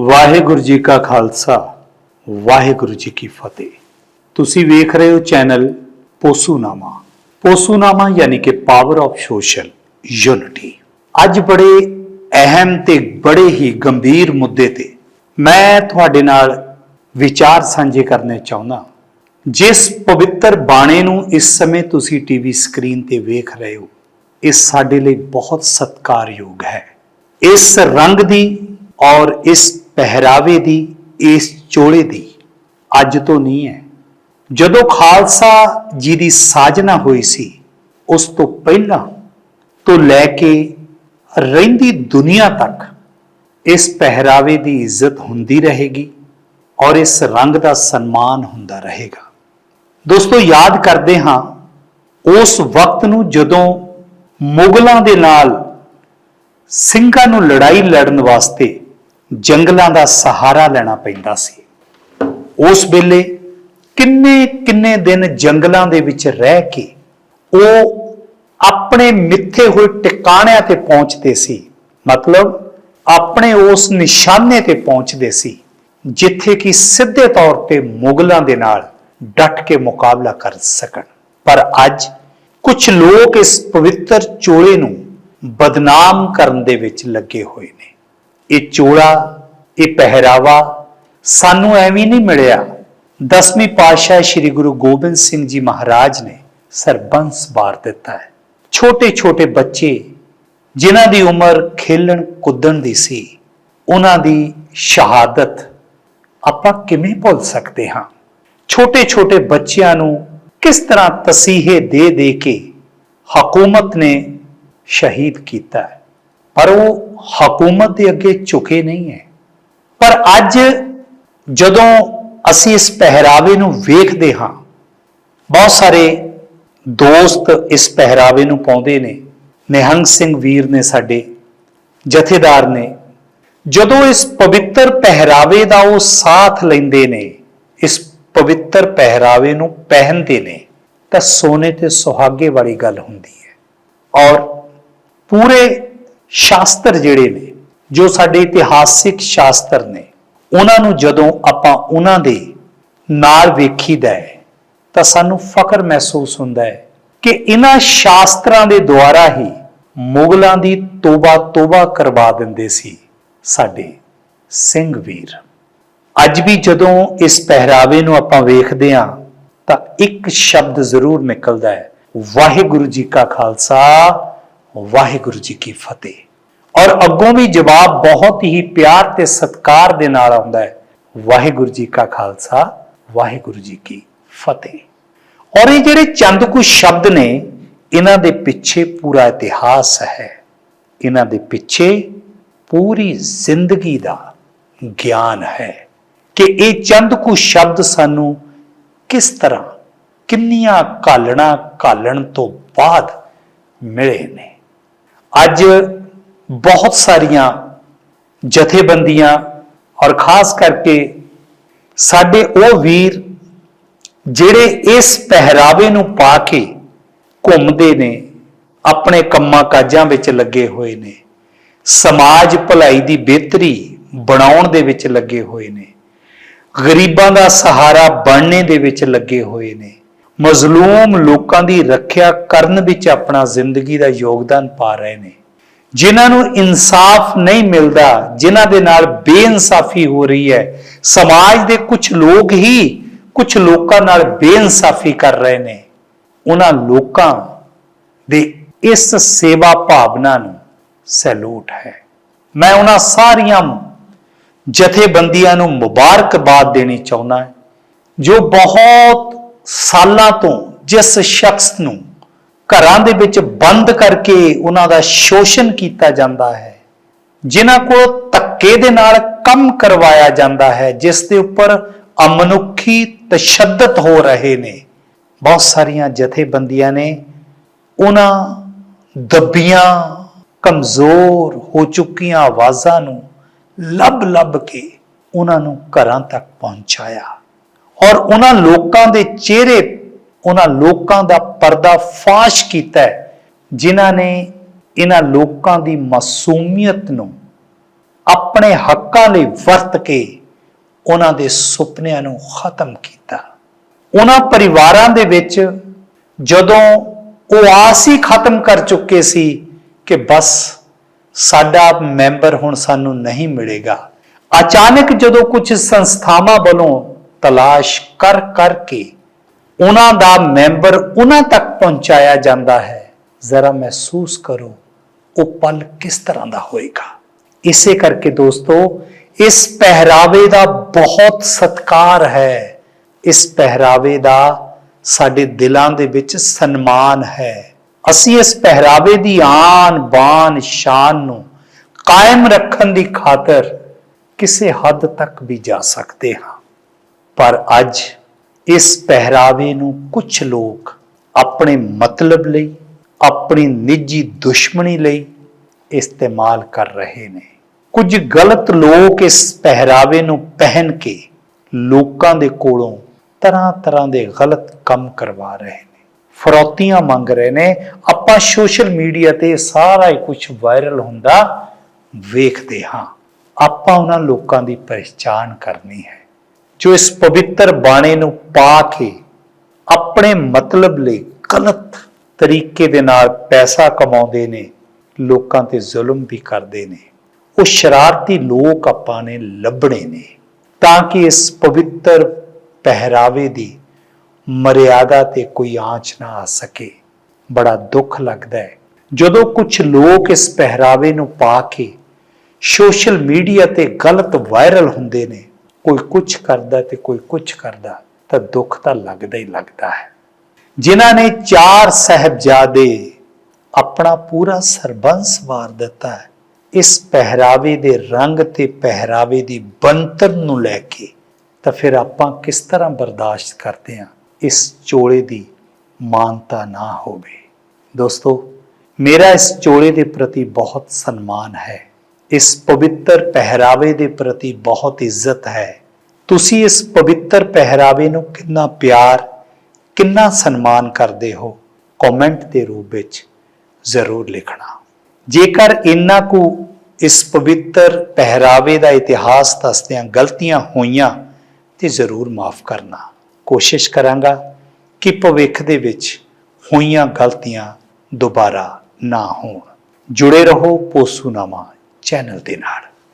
ਵਾਹਿਗੁਰੂ ਜੀ ਕਾ ਖਾਲਸਾ, ਵਾਹਿਗੁਰੂ ਜੀ ਕੀ ਫਤਿਹ। ਤੁਸੀਂ ਵੇਖ ਰਹੇ ਹੋ ਚੈਨਲ ਪੋਸੂਨਾਮਾ। ਪੋਸੂਨਾਮਾ ਯਾਨੀ ਕਿ ਪਾਵਰ ਆਫ ਸੋਸ਼ਲ ਯੂਨਿਟੀ ਅੱਜ ਬੜੇ ਅਹਿਮ ਤੇ ਬੜੇ ਹੀ ਗੰਭੀਰ ਮੁੱਦੇ ਤੇ ਮੈਂ ਤੁਹਾਡੇ ਨਾਲ ਵਿਚਾਰ ਸਾਂਝੇ ਕਰਨੇ ਚਾਹੁੰਦਾ ਜਿਸ ਪਵਿੱਤਰ ਬਾਣੇ ਨੂੰ ਇਸ ਸਮੇਂ ਤੁਸੀਂ ਟੀਵੀ ਸਕਰੀਨ ਤੇ ਵੇਖ ਰਹੇ ਹੋ, ਇਹ ਸਾਡੇ ਲਈ ਬਹੁਤ ਸਤਿਕਾਰਯੋਗ ਹੈ। ਇਸ ਰੰਗ ਦੀ ਔਰ ਇਸ ਪਹਿਰਾਵੇ ਦੀ, ਇਸ ਚੋਲੇ ਦੀ ਅੱਜ ਤੋਂ ਨਹੀਂ ਹੈ। ਜਦੋਂ ਖਾਲਸਾ ਜੀ ਦੀ ਸਾਜਨਾ ਹੋਈ ਸੀ, ਉਸ ਤੋਂ ਪਹਿਲਾਂ ਤੋਂ ਲੈ ਕੇ ਰਹਿੰਦੀ ਦੁਨੀਆ ਤੱਕ ਇਸ ਪਹਿਰਾਵੇ ਦੀ ਇੱਜ਼ਤ ਹੁੰਦੀ ਰਹੇਗੀ ਔਰ ਇਸ ਰੰਗ ਦਾ ਸਨਮਾਨ ਹੁੰਦਾ ਰਹੇਗਾ। ਦੋਸਤੋ, ਯਾਦ ਕਰਦੇ ਹਾਂ, ਉਸ ਵਕਤ ਨੂੰ ਜਦੋਂ ਮੁਗਲਾਂ ਦੇ ਨਾਲ ਸਿੰਘਾਂ ਨੂੰ ਲੜਾਈ ਲੜਨ ਵਾਸਤੇ ਜੰਗਲਾਂ ਦਾ ਸਹਾਰਾ ਲੈਣਾ ਪੈਂਦਾ ਸੀ। ਉਸ ਵੇਲੇ ਕਿੰਨੇ ਕਿੰਨੇ ਦਿਨ ਜੰਗਲਾਂ ਦੇ ਵਿੱਚ ਰਹਿ ਕੇ ਉਹ ਆਪਣੇ ਮਿੱਥੇ ਹੋਏ ਟਿਕਾਣਿਆਂ ਤੇ ਪਹੁੰਚਦੇ ਸੀ। ਮਤਲਬ ਆਪਣੇ ਉਸ ਨਿਸ਼ਾਨੇ ਤੇ ਪਹੁੰਚਦੇ ਸੀ, ਜਿੱਥੇ ਕਿ ਸਿੱਧੇ ਤੌਰ ਤੇ ਮੁਗਲਾਂ ਦੇ ਨਾਲ ਡਟ ਕੇ ਮੁਕਾਬਲਾ ਕਰ ਸਕਣ। ਪਰ ਅੱਜ ਕੁਝ ਲੋਕ ਇਸ ਪਵਿੱਤਰ ਚੋਲੇ ਨੂੰ ਬਦਨਾਮ ਕਰਨ ਦੇ ਵਿੱਚ ਲੱਗੇ ਹੋਏ ਨੇ। ਇਹ ਚੋਲਾ ਇਹ ਪਹਿਰਾਵਾ ਸਾਨੂੰ ਐਵੇਂ ਨਹੀਂ ਮਿਲਿਆ। ਦਸਵੀਂ ਪਾਤਸ਼ਾਹ ਸ੍ਰੀ ਗੁਰੂ ਗੋਬਿੰਦ ਸਿੰਘ ਜੀ ਮਹਾਰਾਜ ਨੇ ਸਰਬੰਸ ਵਾਰ ਦਿੱਤਾ ਹੈ। ਛੋਟੇ ਛੋਟੇ ਬੱਚੇ ਜਿਨ੍ਹਾਂ ਦੀ ਉਮਰ ਖੇਲਣ, ਕੁੱਦਣ ਦੀ ਸੀ, ਉਹਨਾਂ ਦੀ ਸ਼ਹਾਦਤ ਆਪਾਂ ਕਿਵੇਂ ਭੁੱਲ ਸਕਦੇ ਹਾਂ? ਛੋਟੇ ਛੋਟੇ ਬੱਚਿਆਂ ਨੂੰ ਕਿਸ ਤਰ੍ਹਾਂ ਤਸੀਹੇ ਦੇ ਦੇ ਕੇ ਹਕੂਮਤ ਨੇ ਸ਼ਹੀਦ ਕੀਤਾ ਹੈ? ਪਰ ਉਹ ਹਕੂਮਤ ਦੇ ਅੱਗੇ ਝੁਕੇ ਨਹੀਂ ਹੈ। ਪਰ ਅੱਜ ਜਦੋਂ ਅਸੀਂ ਇਸ ਪਹਿਰਾਵੇ ਨੂੰ ਵੇਖਦੇ ਹਾਂ, ਬਹੁਤ ਸਾਰੇ ਦੋਸਤ ਇਸ ਪਹਿਰਾਵੇ ਨੂੰ ਪਾਉਂਦੇ ਨੇ। ਨਿਹੰਗ ਸਿੰਘ ਵੀਰ ਨੇ ਸਾਡੇ ਜਥੇਦਾਰ ਨੇ। ਜਦੋਂ ਇਸ ਪਵਿੱਤਰ ਪਹਿਰਾਵੇ ਦਾ ਉਹ ਸਾਥ ਲੈਂਦੇ ਨੇ, ਇਸ ਪਵਿੱਤਰ ਪਹਿਰਾਵੇ ਨੂੰ ਪਹਿਨਦੇ ਨੇ, ਤਾਂ ਸੋਨੇ ਤੇ ਸੁਹਾਗੇ ਵਾਲੀ ਗੱਲ ਹੁੰਦੀ ਹੈ। ਔਰ ਪੂਰੇ ਸ਼ਾਸਤਰ ਜਿਹੜੇ ਨੇ, ਜੋ ਸਾਡੇ ਇਤਿਹਾਸਿਕ ਸ਼ਾਸਤਰ ਨੇ, ਉਹਨਾਂ ਨੂੰ ਜਦੋਂ ਆਪਾਂ ਉਹਨਾਂ ਦੇ ਨਾਲ ਵੇਖੀਦਾ ਹੈ, ਤਾਂ ਸਾਨੂੰ ਫਖਰ ਮਹਿਸੂਸ ਹੁੰਦਾ ਹੈ ਕਿ ਇਹਨਾਂ ਸ਼ਾਸਤਰਾਂ ਦੇ ਦੁਆਰਾ ਹੀ ਮੁਗਲਾਂ ਦੀ ਤੋਬਾ ਤੋਬਾ ਕਰਵਾ ਦਿੰਦੇ ਸੀ ਸਾਡੇ ਸਿੰਘ ਵੀਰ। ਅੱਜ ਵੀ ਜਦੋਂ ਇਸ ਪਹਿਰਾਵੇ ਨੂੰ ਆਪਾਂ ਵੇਖਦੇ ਹਾਂ, ਤਾਂ ਇੱਕ ਸ਼ਬਦ ਜ਼ਰੂਰ ਨਿਕਲਦਾ ਹੈ, ਵਾਹਿਗੁਰੂ ਜੀ ਕਾ ਖਾਲਸਾ ਵਾਹਿਗੁਰੂ ਜੀ ਕੀ ਫਤਿਹ। ਔਰ ਅੱਗੋਂ ਵੀ ਜਵਾਬ ਬਹੁਤ ਹੀ ਪਿਆਰ ਤੇ ਸਤਿਕਾਰ ਦੇ ਨਾਲ ਆਉਂਦਾ ਹੈ। ਵਾਹਿਗੁਰੂ ਜੀ ਕਾ ਖਾਲਸਾ, ਵਾਹਿਗੁਰੂ ਜੀ ਕੀ ਫਤਿਹ। ਔਰ ਇਹ ਜਿਹੜੇ ਚੰਦ ਕੁ ਸ਼ਬਦ ਨੇ, ਇਹਨਾਂ ਦੇ ਪਿੱਛੇ ਪੂਰਾ ਇਤਿਹਾਸ ਹੈ। ਇਹਨਾਂ ਦੇ ਪਿੱਛੇ ਪੂਰੀ ਜ਼ਿੰਦਗੀ ਦਾ ਗਿਆਨ ਹੈ ਕਿ ਇਹ ਚੰਦ ਕੁ ਸ਼ਬਦ ਸਾਨੂੰ ਕਿਸ ਤਰ੍ਹਾਂ, ਕਿੰਨੀਆਂ ਕਾਲਣਾ ਕਾਲਣ ਤੋਂ ਬਾਅਦ ਮਿਲੇ ਨੇ। ਅੱਜ ਬਹੁਤ ਸਾਰੀਆਂ ਜਥੇਬੰਦੀਆਂ ਔਰ ਖਾਸ ਕਰਕੇ ਸਾਡੇ ਉਹ ਵੀਰ ਜਿਹੜੇ ਇਸ ਪਹਿਰਾਵੇ ਨੂੰ ਪਾ ਕੇ ਘੁੰਮਦੇ ਨੇ, ਆਪਣੇ ਕੰਮਾਂ ਕਾਜਾਂ ਵਿੱਚ ਲੱਗੇ ਹੋਏ ਨੇ, ਸਮਾਜ ਭਲਾਈ ਦੀ ਬਿਹਤਰੀ ਬਣਾਉਣ ਦੇ ਵਿੱਚ ਲੱਗੇ ਹੋਏ ਨੇ, ਗਰੀਬਾਂ ਦਾ ਸਹਾਰਾ ਬਣਨੇ ਦੇ ਵਿੱਚ ਲੱਗੇ ਹੋਏ ਨੇ ਮਜ਼ਲੂਮ ਲੋਕਾਂ ਦੀ ਰੱਖਿਆ ਕਰਨ ਵਿੱਚ ਆਪਣਾ ਜ਼ਿੰਦਗੀ ਦਾ ਯੋਗਦਾਨ ਪਾ ਰਹੇ ਨੇ। ਜਿਨ੍ਹਾਂ ਨੂੰ ਇਨਸਾਫ ਨਹੀਂ ਮਿਲਦਾ, ਜਿਨ੍ਹਾਂ ਦੇ ਨਾਲ ਬੇਇਨਸਾਫੀ ਹੋ ਰਹੀ ਹੈ, ਸਮਾਜ ਦੇ ਕੁਝ ਲੋਕ ਹੀ ਕੁਝ ਲੋਕਾਂ ਨਾਲ ਬੇਇਨਸਾਫੀ ਕਰ ਰਹੇ ਨੇ। ਉਹਨਾਂ ਲੋਕਾਂ ਦੇ ਇਸ ਸੇਵਾ ਭਾਵਨਾ ਨੂੰ ਸੈਲੂਟ ਹੈ। ਮੈਂ ਉਹਨਾਂ ਸਾਰੀਆਂ ਜਥੇਬੰਦੀਆਂ ਨੂੰ ਮੁਬਾਰਕਬਾਦ ਦੇਣੀ ਚਾਹੁੰਦਾ ਜੋ ਬਹੁਤ ਸਾਲਾਂ ਤੋਂ ਜਿਸ ਸ਼ਖਸ ਨੂੰ ਘਰਾਂ ਦੇ ਵਿੱਚ ਬੰਦ ਕਰਕੇ ਉਹਨਾਂ ਦਾ ਸ਼ੋਸ਼ਣ ਕੀਤਾ ਜਾਂਦਾ ਹੈ, ਜਿਨ੍ਹਾਂ ਕੋਲ ਧੱਕੇ ਦੇ ਨਾਲ ਕੰਮ ਕਰਵਾਇਆ ਜਾਂਦਾ ਹੈ, ਜਿਸ ਦੇ ਉੱਪਰ ਅਮਨੁੱਖੀ ਤਸ਼ੱਦਦ ਹੋ ਰਹੇ ਨੇ। ਬਹੁਤ ਸਾਰੀਆਂ ਜਥੇਬੰਦੀਆਂ ਨੇ, ਉਹਨਾਂ ਦੱਬੀਆਂ, ਕਮਜ਼ੋਰ ਹੋ ਚੁੱਕੀਆਂ ਆਵਾਜ਼ਾਂ ਨੂੰ ਲੱਭ ਲੱਭ ਕੇ ਉਹਨਾਂ ਨੂੰ ਘਰਾਂ ਤੱਕ ਪਹੁੰਚਾਇਆ। ਔਰ ਉਹਨਾਂ ਲੋਕਾਂ ਦੇ ਚਿਹਰੇ ਉਹਨਾਂ ਲੋਕਾਂ ਦਾ ਪਰਦਾ ਫਾਸ਼ ਕੀਤਾ ਹੈ, ਜਿਨ੍ਹਾਂ ਨੇ ਇਹਨਾਂ ਲੋਕਾਂ ਦੀ ਮਾਸੂਮੀਅਤ ਨੂੰ ਆਪਣੇ ਹੱਕਾਂ ਲਈ ਵਰਤ ਕੇ ਉਹਨਾਂ ਦੇ ਸੁਪਨਿਆਂ ਨੂੰ ਖਤਮ ਕੀਤਾ। ਉਹਨਾਂ ਪਰਿਵਾਰਾਂ ਦੇ ਵਿੱਚ ਜਦੋਂ ਉਹ ਆਸ ਹੀ ਖਤਮ ਕਰ ਚੁੱਕੇ ਸੀ ਕਿ ਬਸ ਸਾਡਾ ਮੈਂਬਰ ਹੁਣ ਸਾਨੂੰ ਨਹੀਂ ਮਿਲੇਗਾ ਅਚਾਨਕ ਜਦੋਂ ਕੁਝ ਸੰਸਥਾਵਾਂ ਵੱਲੋਂ ਤਲਾਸ਼ ਕਰ ਕਰਕੇ ਉਹਨਾਂ ਦਾ ਮੈਂਬਰ ਉਹਨਾਂ ਤੱਕ ਪਹੁੰਚਾਇਆ ਜਾਂਦਾ ਹੈ। ਜ਼ਰਾ ਮਹਿਸੂਸ ਕਰੋ, ਉਹ ਪਲ ਕਿਸ ਤਰ੍ਹਾਂ ਦਾ ਹੋਏਗਾ। ਇਸੇ ਕਰਕੇ ਦੋਸਤੋ, ਇਸ ਪਹਿਰਾਵੇ ਦਾ ਬਹੁਤ ਸਤਕਾਰ ਹੈ। ਇਸ ਪਹਿਰਾਵੇ ਦਾ ਸਾਡੇ ਦਿਲਾਂ ਦੇ ਵਿੱਚ ਸਨਮਾਨ ਹੈ। ਅਸੀਂ ਇਸ ਪਹਿਰਾਵੇ ਦੀ ਆਨ ਬਾਨ ਸ਼ਾਨ ਨੂੰ ਕਾਇਮ ਰੱਖਣ ਦੀ ਖਾਤਰ ਕਿਸੇ ਹੱਦ ਤੱਕ ਵੀ ਜਾ ਸਕਦੇ ਹਾਂ। ਪਰ ਅੱਜ ਇਸ ਪਹਿਰਾਵੇ ਨੂੰ ਕੁਝ ਲੋਕ ਆਪਣੇ ਮਤਲਬ ਲਈ, ਆਪਣੀ ਨਿੱਜੀ ਦੁਸ਼ਮਣੀ ਲਈ ਇਸਤੇਮਾਲ ਕਰ ਰਹੇ ਨੇ। ਕੁਝ ਗਲਤ ਲੋਕ ਇਸ ਪਹਿਰਾਵੇ ਨੂੰ ਪਹਿਨ ਕੇ ਲੋਕਾਂ ਦੇ ਕੋਲੋਂ ਤਰ੍ਹਾਂ ਤਰ੍ਹਾਂ ਦੇ ਗਲਤ ਕੰਮ ਕਰਵਾ ਰਹੇ ਨੇ। ਫਰੋਤੀਆਂ ਮੰਗ ਰਹੇ ਨੇ, ਆਪਾਂ ਸੋਸ਼ਲ ਮੀਡੀਆ ਤੇ ਸਾਰਾ ਹੀ ਕੁਝ ਵਾਇਰਲ ਹੁੰਦਾ ਵੇਖਦੇ ਹਾਂ। ਆਪਾਂ ਉਹਨਾਂ ਲੋਕਾਂ ਦੀ ਪਹਿਚਾਣ ਕਰਨੀ ਹੈ। ਜੋ ਇਸ ਪਵਿੱਤਰ ਬਾਣੇ ਨੂੰ ਪਾ ਕੇ ਆਪਣੇ ਮਤਲਬ ਲਈ ਗਲਤ ਤਰੀਕੇ ਦੇ ਨਾਲ ਪੈਸਾ ਕਮਾਉਂਦੇ ਨੇ, ਲੋਕਾਂ ਤੇ ਜ਼ੁਲਮ ਵੀ ਕਰਦੇ ਨੇ। ਉਹ ਸ਼ਰਾਰਤੀ ਲੋਕ ਆਪਾਂ ਨੇ ਲੱਭਣੇ ਨੇ ਤਾਂ ਕਿ ਇਸ ਪਵਿੱਤਰ ਪਹਿਰਾਵੇ ਦੀ ਮਰਿਆਦਾ ਤੇ ਕੋਈ ਆਂਚ ਨਾ ਆ ਸਕੇ। ਬੜਾ ਦੁੱਖ ਲੱਗਦਾ ਹੈ। ਜਦੋਂ ਕੁਝ ਲੋਕ ਇਸ ਪਹਿਰਾਵੇ ਨੂੰ ਪਾ ਕੇ ਸੋਸ਼ਲ ਮੀਡੀਆ ਤੇ ਗਲਤ ਵਾਇਰਲ ਹੁੰਦੇ ਨੇ ਕੋਈ ਕੁਝ ਕਰਦਾ ਤੇ ਕੋਈ ਕੁਝ ਕਰਦਾ, ਤਾਂ ਦੁੱਖ ਤਾਂ ਲੱਗਦਾ ਹੀ ਲੱਗਦਾ ਹੈ। ਜਿਨ੍ਹਾਂ ਨੇ ਚਾਰ ਸਹਿਬਜ਼ਾਦੇ ਆਪਣਾ ਪੂਰਾ ਸਰਬੰਸ ਵਾਰ ਦਿੱਤਾ ਹੈ, ਇਸ ਪਹਿਰਾਵੇ ਦੇ ਰੰਗ ਤੇ ਪਹਿਰਾਵੇ ਦੀ ਬੰਤਰ ਨੂੰ ਲੈ ਕੇ, ਤਾਂ ਫਿਰ ਆਪਾਂ ਕਿਸ ਤਰ੍ਹਾਂ ਬਰਦਾਸ਼ਤ ਕਰਦੇ ਹਾਂ? ਇਸ ਚੋਲੇ ਦੀ ਮਾਨਤਾ ਨਾ ਹੋਵੇ। ਦੋਸਤੋ, ਮੇਰਾ ਇਸ ਚੋਲੇ ਦੇ ਪ੍ਰਤੀ ਬਹੁਤ ਸਨਮਾਨ ਹੈ। ਇਸ ਪਵਿੱਤਰ ਪਹਿਰਾਵੇ ਦੇ ਪ੍ਰਤੀ ਬਹੁਤ ਇੱਜ਼ਤ ਹੈ। ਤੁਸੀਂ ਇਸ ਪਵਿੱਤਰ ਪਹਿਰਾਵੇ ਨੂੰ ਕਿੰਨਾ ਪਿਆਰ, ਕਿੰਨਾ ਸਨਮਾਨ ਕਰਦੇ ਹੋ, ਕਮੈਂਟ ਦੇ ਰੂਪ ਵਿੱਚ ਜ਼ਰੂਰ ਲਿਖਣਾ। ਜੇਕਰ ਇੰਨਾ ਕੁ ਇਸ ਪਵਿੱਤਰ ਪਹਿਰਾਵੇ ਦਾ ਇਤਿਹਾਸ ਦੱਸਦਿਆਂ ਗਲਤੀਆਂ ਹੋਈਆਂ, ਤੇ ਜ਼ਰੂਰ ਮਾਫ ਕਰਨਾ। ਕੋਸ਼ਿਸ਼ ਕਰਾਂਗਾ ਕਿ ਭਵਿੱਖ ਦੇ ਵਿੱਚ ਹੋਈਆਂ ਗਲਤੀਆਂ ਦੁਬਾਰਾ ਨਾ ਹੋਣ। ਜੁੜੇ ਰਹੋ ਪੋਸੂਨਾਮਾ ਚੈਨਲ ਦੇ ਨਾਲ।